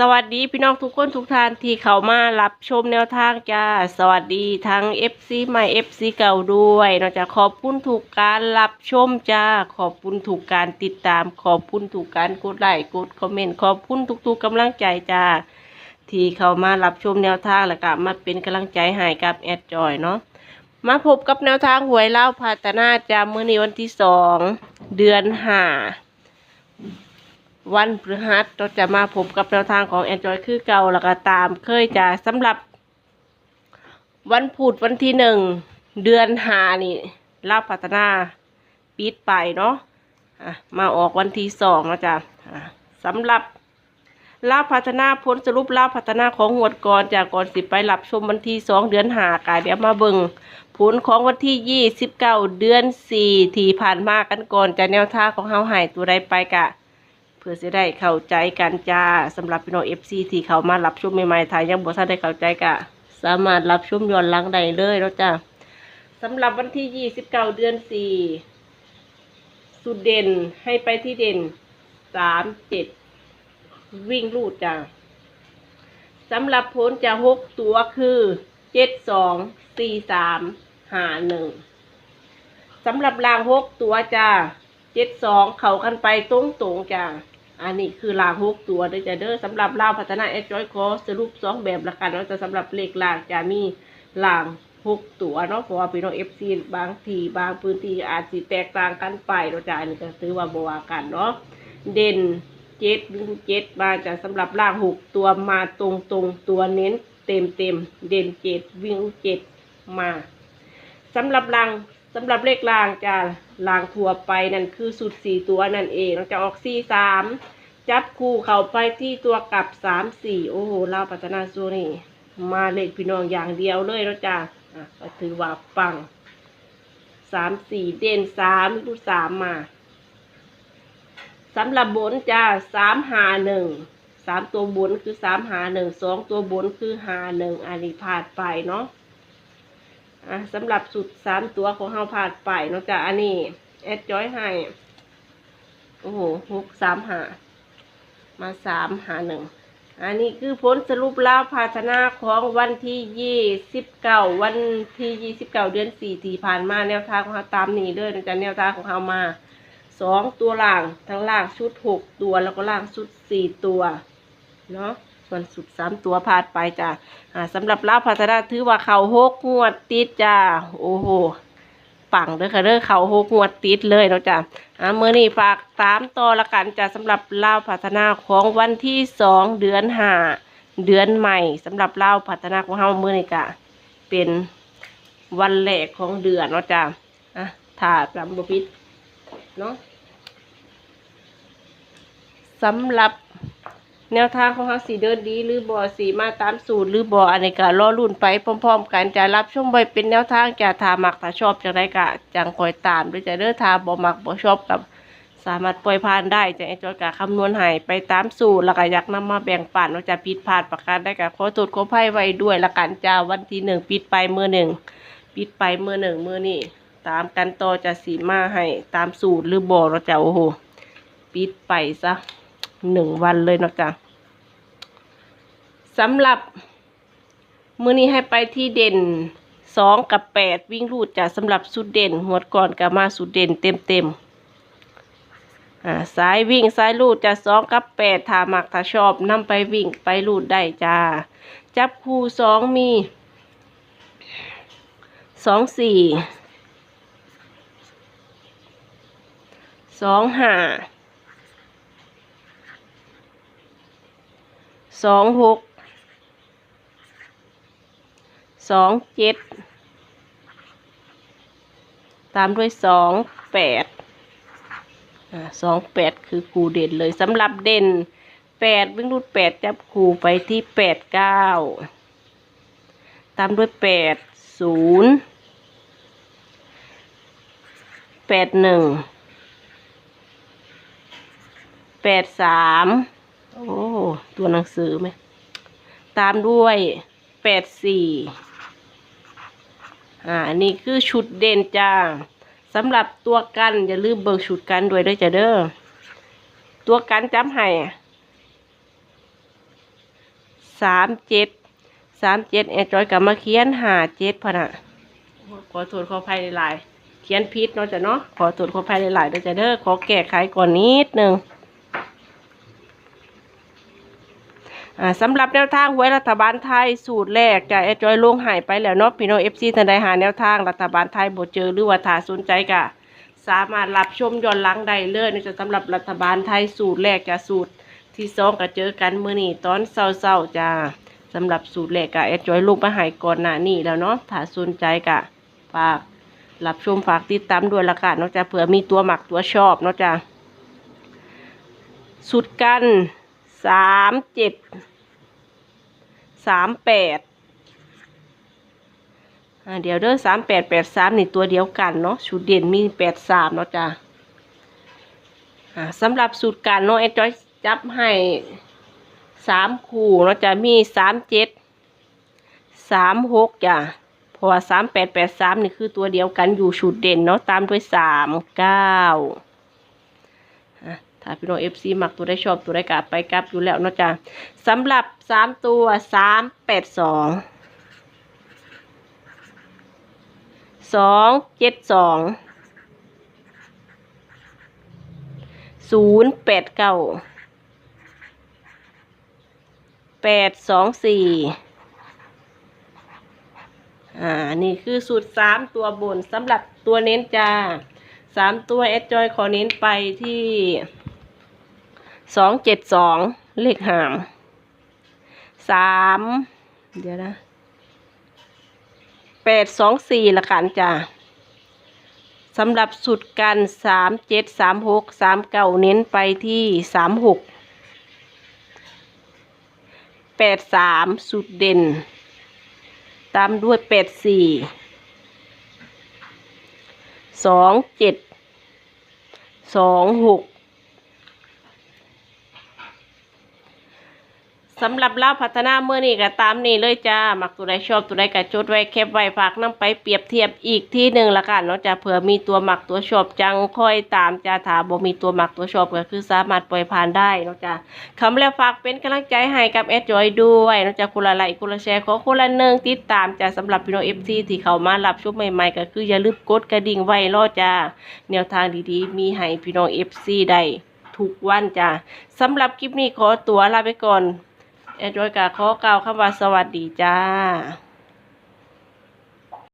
สวัสดีพี่น้องทุกคนทุกท่านที่เข้ามารับชมแนวทางจ้า สวัสดีทั้ง FC ใหม่ FC เก่าด้วยนอกจากขอบคุณถูกการรับชมจ้า ขอบคุณถูกการติดตาม ขอบคุณถูกการกดไลค์กดคอมเมนต์ขอบคุณทุกๆกำลังใจจ้า ที่เข้ามารับชมแนวทางแล้วก็มาเป็นกำลังใจให้กับแอดจอยเนาะมาพบกับแนวทางหวยเล่าพัฒนาจามื้อในวันที่สองเดือนห้า วันพฤหัสเราจะมาพบกับแนวทางของแอนจอยคือเก่าแล้วก็ตามเคยจะสำหรับวันพุธวันที่หนึ่งเดือนหานี่ล่าพัฒนาปิดไปเนาะะมาออกวันที่สองแล้วจ้ะสำหรับลาบพัฒนาผลสรุปลาบพัฒนาของงวดก่อนจากก่อนสิไปรับชมวันที่สองเดือนหากายเดี๋ยวมาเบิงผลของวันที่ยี่สิบเก้าเดือนสี่ที่ผ่านมากันก่อนจะแนวทางของเฮาหายตัวใดไปกะ พื่อจะได้เข้าใจกันจ้าสำหรับพี่น้องเอฟซีที่เขามารับชมใหม่ๆถ่ายยังบ่ทันได้เข้าใจกะ สามารถรับชมย้อนหลังได้เลยแล้วจ้าสำหรับวันที่ยี่สิบเก้าเดือนสี่สุดเด่นให้ไปที่เด่นสามเจ็ดวิ่งลูดจ้ะสำหรับผลจะหกตัวคือเจ็ดสองสี่สามหาหนึ่งสำหรับรางหกตัวจ้าเจ็ดสองเขากันไปตรงตรงๆจ้า อันนี้คือรางหกตัวเด้อจ้ะเด้อสำหรับราพัฒนาแอดจอยคอสรุปสองแบบละกันเนาะแต่สำหรับเลขรางจะมีรางหกตัวเนาะเพราะว่าพี่น้องเอฟซีบางทีบางพื้นที่อาจสิแตกต่างกันไปเนาะจ้าอันนี้ก็ถือว่าบวากันเนาะเด่นเจ็ดวิ่งเจ็ดมาจะสำหรับล่างหกตัวมาตรงตรงตัวเน้นเต็มเต็มเด่นเจ็ดวิ่งเจ็ดมาสำหรับล่าง สำหรับเลขล่างจะล่างทั่วไปนั่นคือสุดสี่ตัวนั่นเองเราจะออกสี่สามจับคู่เข้าไปที่ตัวกลับสามสี่โอ้โหเล่าปัตนาซูนี่ มาเลขพี่น้องอย่างเดียวเลยแล้วจ้ะอะก็ถือว่าปังสามสี่เด่นสามลูกสามมาสำหรับบนจ้าสามหาหนึ่งสามตัวบนคือสามหาหนึ่งสองตัวบนคือหาหนึ่งอันนี้ผ่านไปเนาะ อะสำหรับสุดสามตัวของเราผ่านไปนาะจ้าอันนี้แอดจอยให้ โอ้โหหกสามหามาสามหาหนึ่งอันนี้คือผลสรุปแล้วภาชนะของวันที่ยี่สิบเก้าวันที่ยี่สิบเก้าเดือนสี่ที่ผ่านมาแนวทางของเราตามนี้เลยนะจ๊ะแนวทางของเรามาสองตัวล่างทั้งล่างชุดหกตัวแล้วก็ล่างชุดสี่ตัวเนาะ ส่วนสุดสามตัวพาดไปจ้ะอ่าสำหรับลาพัฒนาถือว่าเขาหกงวดติดจ้าโอ้โหปังเด้อค่ะเด้อเขาหกงวดติดเลยเนาะจ้ะอ่าเมื่อนี้ฝากตามต่อละกันจ้ะสำหรับลาวพัฒนาของวันที่สองเดือนห้าเดือนใหม่สำหรับลาวพัฒนาของเฮาเมื่อนี้กะเป็นวันแรกของเดือนเนาะจ้ะอะถ้าจำบ่ผิดเนาะสำหรับ แนวทางของเขาสีเดินดี หรือบ่สีมาตามสูตร หรือบ่อันนี้ก็รอรุ่นไปพร้อมๆ กันจะรับชมไว้เป็นแนวทางจะทามักถ้าชอบจังไดก็จังคอยตามด้วยจะเด้อทาบ่มักบ่ชอบกับสามารถปล่อยผ่านได้จะไอ้จอยกะคำนวณให้ไปตามสูตรแล้วก็อยากนำมาแบ่งปันว่าจะปิดพลาดประการได้กับขอโทษขออภัยไว้ด้วยละกันจ้าวันที่หนึ่งปิดไปมือหนึ่งปิดไปมือหนึ่งมือนี่ตามกันต่อจะสีมาให้ตามสูตรหรือบ่เราจะโอ้โหปิดไปซะ หนึ่งวันเลยเนาะจ๊ะสำหรับ มือนี้ให้ไปที่เด่นสองกับแปดวิ่งรูดจ้ะสำหรับสุดเด่นหัวก่อนกับมาสุดเด่นเต็มเต็มอ่าสายวิ่งสายรูดจะสองกับแปดถ้ามักถ้าชอบนำไปวิ่งไปรูดได้จ้าจับคู่สองมีสองสี่สองห้า สองหกสองเจ็ดตามด้วยสองแปดสองแปดคือครูเด่นเลยสำหรับเด่นแปดวิ่งรูดแปดจับครูไปที่แปดเก้าตามด้วยแปดศูนย์แปดหนึ่งแปดสามโอ้ ตัวหนังสือไหม ตามด้วยแปดสี่อ่า นี่คือชุดเด่นจ้าสำหรับตัวกันอย่าลืมเบิกชุดกันด้วยด้วยจ้ะเด้อ ตัวกันจำให้สามเจ็ดสามเจ็ดแอจอยกับมาเขียนหาเจ็ดพนะขอโทษขอภัยหลาย เขียนผิดเนาะจ้ะเนาะ ขอโทษขอภัยหลายๆด้อจ้ะเด้อ ขอแก้ไขก่อนนิดนึงอ่า สำหรับแนวทางหวยรัฐบาลไทยสูตรแรกจะแอดจอยลงหายไปแล้วเนาะพี่น้องเอฟซีท่านใดหาแนวทางรัฐบาลไทยบ่เจอหรือว่าถ้าสนใจก็สามารถรับชมย้อนหลังได้เลยนะจะสำหรับรัฐบาลไทยสูตรแรกจะสูตรที่สองก็เจอกันมื้อนี้ตอนเช้าๆจ้าสำหรับสูตรแรกก็แอดจอยลงมาให้ก่อนหน้านี้แล้วเนาะถ้าสนใจก็ฝากรับชมฝากติดตามด้วยละกันเนาะจ้ะเผื่อมีตัวหมักตัวชอบเนาะจ้ะสุดกัน สามเจ็ดสามแปดเดี๋ยวเด้อสามแปดแปดสามนี่ตัวเดียวกันเนาะชุดเด่นมีแปดสามเนาะจ้ะอ่าสำหรับสูตรการเนาะแอดจอยจับให้สามคู่เนาะจะมีสามเจ็ดสามหกจ้ะเพราะว่าสามแปดแปดสามนี่คือตัวเดียวกันอยู่ชุดเด่นเนาะตามด้วยสามเก้า ถ้าพี่น้องเอฟซีมักตัวได้ชอบตัวได้กลับไปกลับอยู่แล้วเนาะจ้ะสำหรับสามตัวสามแปดสองสองเจ็ดสองศูนย์แปดเก้าแปดสองสี่อ่า นี่คือสูตรสามตัวบนสำหรับตัวเน้นจ้าสามตัวเอสจอยขอเน้นไปที่ สองเจ็ดสองเลขหามสามเดี๋ยวนะแปดสองสี่ละกันจ้าสำหรับสุดกันสามเจ็ดสามหกสามเก้าเน้นไปที่สามหกแปดสามสุดเด่น ตามด้วยแปดสี่สองเจ็ดสองหก สำหรับเล่าพัฒนาเมื่อนี้ก็ตามนี้เลยจ้ามักตัวใดชอบตัวใดก็จดไว้แคปไว้ฝากนํไปเปรียบเทียบอีกที่หนึ่งละกันเนาะจ้าเผื่อมีตัวหมักตัวชอบจังค่อยตามจ้าถาบ่มีตัวหมักตัวชอบก็คือสามารถปล่อยผ่านได้เนาะจ้าคำแล้วฝากเป็นกำลังใจให้กับแอดจอยด้วยเนาะจ้าคนละไลค์คนละแชร์ขอคนละหนึ่งติดตามจ้าสำหรับพี่น้องเอฟซีที่เข้ามารับชมใหม่ๆก็คืออย่าลืมกดกระดิ่งไว้รอจ้าแนวทางดีๆ มีให้พี่น้องเอฟซีได้ทุกวันจ้าสำหรับคลิปนี้ขอตัวลาไปก่อน แอดรอยกาขอกล่าวคำว่าสวัสดีจ้า